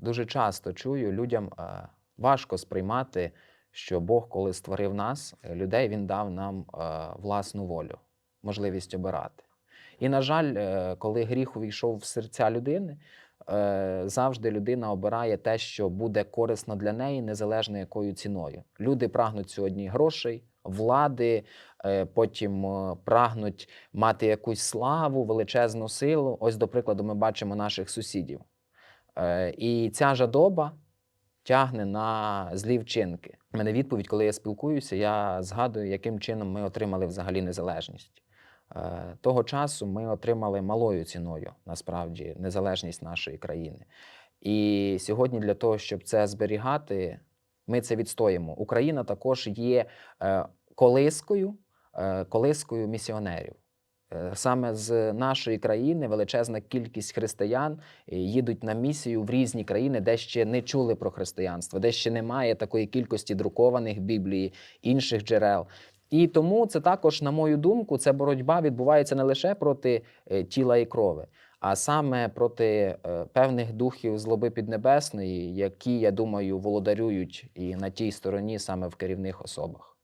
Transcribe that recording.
дуже часто чую, людям е, важко сприймати, що Бог, коли створив нас, е, людей, Він дав нам е, власну волю, можливість обирати. І, на жаль, коли гріх увійшов в серця людини, завжди людина обирає те, що буде корисно для неї, незалежно якою ціною. Люди прагнуть сьогодні грошей, влади, потім прагнуть мати якусь славу, величезну силу. Ось, до прикладу, ми бачимо наших сусідів. Е, І ця жадоба тягне на злі вчинки. У мене відповідь, коли я спілкуюся, я згадую, яким чином ми отримали взагалі незалежність. Е, Того часу ми отримали малою ціною насправді незалежність нашої країни. І сьогодні для того, щоб це зберігати, ми це відстоїмо. Україна також є е, колискою, колискою місіонерів. Е, Саме з нашої країни величезна кількість християн е, їдуть на місію в різні країни, де ще не чули про християнство, де ще немає такої кількості друкованих Біблії, інших джерел. І тому це також, на мою думку, ця боротьба відбувається не лише проти е, тіла і крови, а саме проти певних духів злоби піднебесної, які, я думаю, володарюють і на тій стороні саме в керівних особах.